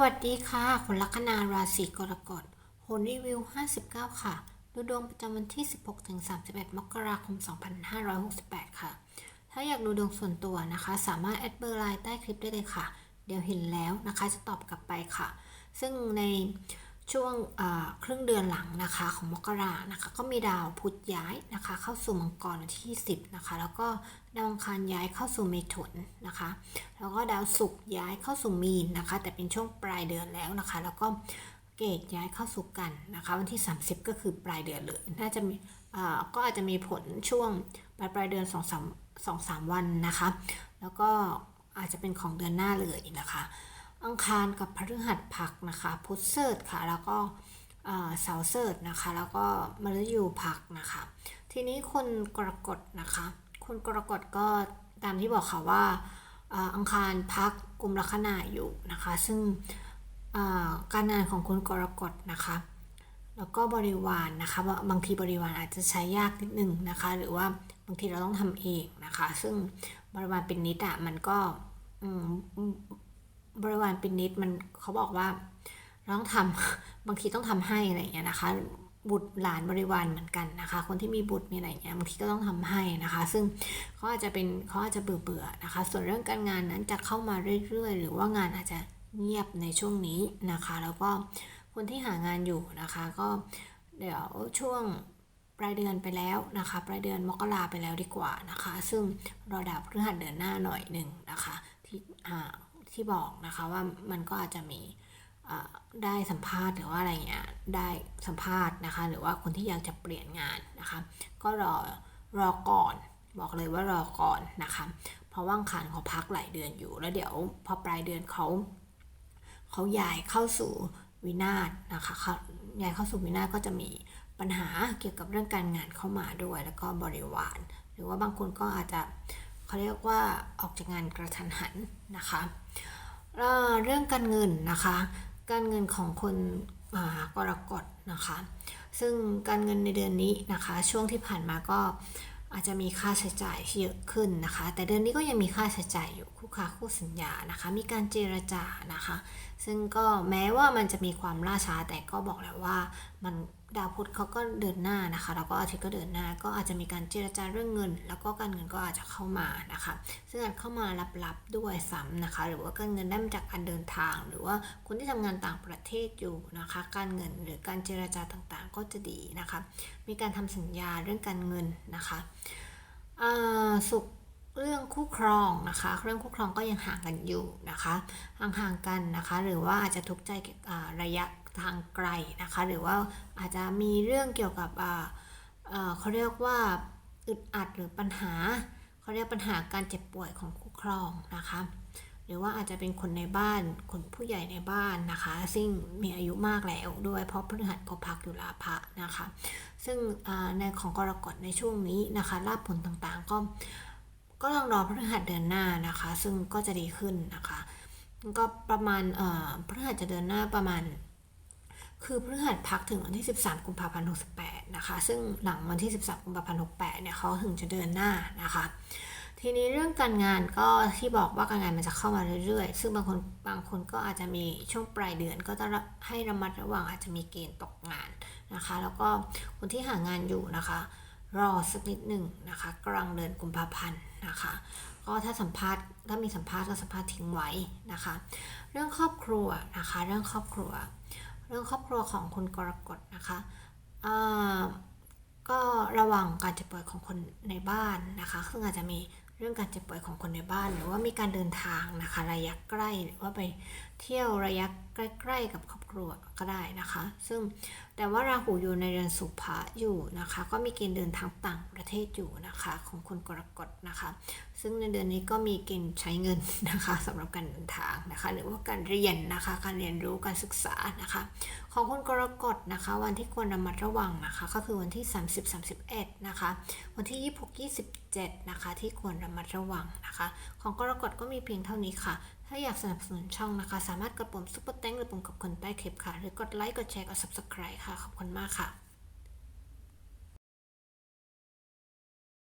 วัสดีค่ะคนลัคนาราศีกรกฎโหนรีวิว 59 ค่ะ ดูดวงประจำวันที่ 16-31 มกราคม 2568 ค่ะ ถ้าอยากดูดวงส่วนตัวนะคะ สามารถแอดเบอร์ไลน์ใต้คลิปได้เลยค่ะ เดี๋ยวเห็นแล้วนะคะจะตอบกลับไปค่ะ ซึ่งใน ช่วงครึ่งเดือนหลังนะคะของมกรานะคะก็มีดาวพุธย้ายนะคะเข้าสู่มังกรวันที่ 10นะคะแล้วก็ดาวอังคารย้ายเข้าสู่เมถุนนะคะแล้วก็ดาวศุกร์ย้ายเข้าสู่มีนนะคะแต่เป็นช่วงปลายเดือนแล้วนะคะ แล้วก็เกตย้ายเข้าสู่กันนะคะวันที่ 30 ก็คือปลายเดือนเลยน่าจะมีก็อาจจะมีผลช่วงปลายปลายเดือน2 3 2 3วันนะคะ แล้วก็อาจจะเป็นของเดือนหน้าเลยนะคะ อังคารกับพฤหัสพักนะคะพุธเสิร์ชค่ะ แล้วก็เสาร์เสิร์ชนะคะ แล้วก็มฤตยูพักนะคะ ทีนี้คนกรกฎนะคะ คนกรกฎก็ตามที่บอกค่ะว่าอังคารพักกลุ่มลัคนาอยู่นะคะ ซึ่งการงานของคนกรกฎนะคะ แล้วก็บริวารนะคะบางบางทีบริวารอาจจะใช้ยากนิดนึงนะคะ หรือว่าบางทีเราต้องทำเองนะคะ ซึ่งบริวารเป็นนิดอะมันก็ บริวารเป็นนิดมันเขาบอกว่าต้องทำบางทีต้องทำให้อะไรอย่างเงี้ยนะคะ บุตรหลานบริวารเหมือนกันนะคะ คนที่มีบุตรมีอะไรอย่างเงี้ยบางทีก็ต้องทำให้นะคะ ซึ่งเขาอาจจะเป็นเขาอาจจะเบื่อเบื่อๆนะคะ ส่วนเรื่องการงานนั้นจะเข้ามาเรื่อย ๆ หรือว่างานอาจจะเงียบในช่วงนี้นะคะ แล้วก็คนที่หางานอยู่นะคะ ก็เดี๋ยวช่วงปลายเดือนไปแล้วนะคะ ปลายเดือนมกราไปแล้วดีกว่านะคะ ซึ่งรอดาวพฤหัสเดือนหน้าหน่อยหนึ่งนะคะ ที่อ่า ที่บอกนะคะว่ามันก็อาจจะมีได้สัมภาษณ์หรือว่าอะไรเงี้ยได้สัมภาษณ์นะคะ หรือว่าคนที่อยากจะเปลี่ยนงานนะคะ ก็รอรอก่อน บอกเลยว่ารอก่อนนะคะ เพราะว่างคารเขาพักหลายเดือนอยู่ แล้วเดี๋ยวพอปลายเดือนเขาเขาย้ายเข้าสู่วินาศนะคะเขาย้ายเข้าสู่วินาศก็จะมีปัญหาเกี่ยวกับเรื่องการงานเข้ามาด้วย แล้วก็บริวาร หรือว่าบางคนก็อาจจะ เขาเรียกว่าออกจากงานกระทันหันนะคะเรื่องการเงินนะคะ การเงินของคนกรกฎนะคะ ซึ่งการเงินในเดือนนี้นะคะ ช่วงที่ผ่านมาก็อาจจะมีค่าใช้จ่ายที่เยอะขึ้นนะคะ แต่เดือนนี้ก็ยังมีค่าใช้จ่ายอยู่คู่ค้าคู่สัญญานะคะ มีการเจรจานะคะ ซึ่งก็แม้ว่ามันจะมีความล่าช้าแต่ก็บอกแล้วว่ามัน ดาวพุธเขาก็เดินหน้านะคะ แล้วก็อาทิตย์ก็เดินหน้า ก็อาจจะมีการเจรจาเรื่องเงิน แล้วก็การเงินก็อาจจะเข้ามานะคะ ซึ่งอาจเข้ามาลับๆด้วยซ้ำนะคะ หรือว่าการเงินได้มาจากการเดินทาง หรือว่าคนที่ทำงานต่างประเทศอยู่นะคะ การเงินหรือการเจรจาต่างๆ ก็จะดีนะคะ มีการทำสัญญาเรื่องการเงินนะคะสุขเรื่องคู่ครองนะคะ เรื่องคู่ครองก็ยังห่างกันอยู่นะคะ ห่างๆกันนะคะ หรือว่าอาจจะทุกข์ใจระยะ ทางไกลนะคะ หรือว่าอาจจะมีเรื่องเกี่ยวกับเขาเรียกว่าอึดอัดหรือปัญหาเขาเรียกปัญหาการเจ็บป่วยของคู่ครองนะคะ หรือว่าอาจจะเป็นคนในบ้านคนผู้ใหญ่ในบ้านนะคะ ซึ่งมีอายุมากแล้วด้วยเพราะพฤหัสก็พักอยู่ลาภะนะคะ ซึ่งในของกรกฎในช่วงนี้นะคะลาภผลต่างๆ ก็ก็ต้องรอพฤหัสเดือนหน้านะคะ ซึ่งก็จะดีขึ้นนะคะ ก็ประมาณเอ่อพฤหัสจะเดินหน้าประมาณ คือพฤหัสพักถึงวันที่ 13 กุมภาพันธ์ 68 นะคะ ซึ่งหลังวันที่ 13 กุมภาพันธ์ 68 เนี่ยเขาถึงจะเดินหน้านะคะ ทีนี้เรื่องการงานก็ที่บอกว่าการงานมันจะเข้ามาเรื่อยๆ ซึ่งบางคนบางคนก็อาจจะมีช่วงปลายเดือนก็ต้องให้ระมัดระวังอาจจะมีเกณฑ์ตกงานนะคะ แล้วก็คนที่หางานอยู่นะคะ รอสักนิดหนึ่งนะคะ กลางเดือนกุมภาพันธ์นะคะก็ถ้าสัมภาษณ์ถ้ามีสัมภาษณ์ก็สัมภาษณ์ทิ้งไว้นะคะ เรื่องครอบครัวนะคะ เรื่องครอบครัว เรื่องครอบครัวของคนกรกฎนะคะก็ระวังการเจ็บป่วยของคนในบ้านนะคะซึ่งอาจจะมีเรื่องการเจ็บป่วยของคนในบ้าน หรือว่ามีการเดินทางนะคะระยะใกล้หรือว่าไป เที่ยวระยะใกล้ ๆ กับครอบครัวก็ได้นะคะ ซึ่งแต่ว่าราหูอยู่ในเรือนสุภะอยู่นะคะ ก็มีเกณฑ์เดินทางต่างประเทศอยู่นะคะ ของคนกรกฎนะคะ ซึ่งในเดือนนี้ก็มีเกณฑ์ใช้เงินนะคะสำหรับการเดินทางนะคะ หรือว่าการเรียนนะคะ การเรียนรู้การศึกษานะคะ ของคนกรกฎนะคะ วันที่ควรระมัดระวังนะคะ ก็คือวันที่ 30 31นะคะ วันที่ 26 27นะคะ ที่ควรระมัดระวังนะคะ ของกรกฎก็มีเพียงเท่านี้ค่ะ ถ้าอยากสนับสนุนช่องนะคะ สามารถกดปุ่มซุปเปอร์แตงหรือปุ่มขอบคุณใต้คลิปค่ะ หรือกดไลค์ กดแชร์ กด subscribe ค่ะ ขอบคุณมากค่ะ